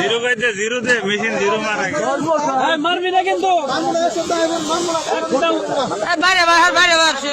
Zero কইতে zero দে machine zero মারা মারবি না কিন্তু বাইরে বাইরে বাইরে বাইরে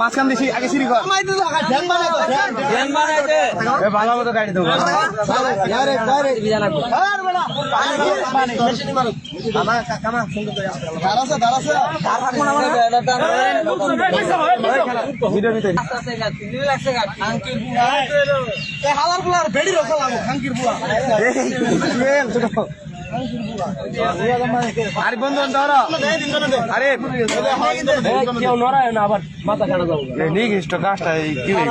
মাঝখান দিছি আগে সিঁড়ি ভালো মতো গাড়ি দেবো আরে বন্ধু ধরো। আরে কেউ নড়ায় না আবার মাথা কাটা যাব। নিয়ে কাজটা কি ভাই।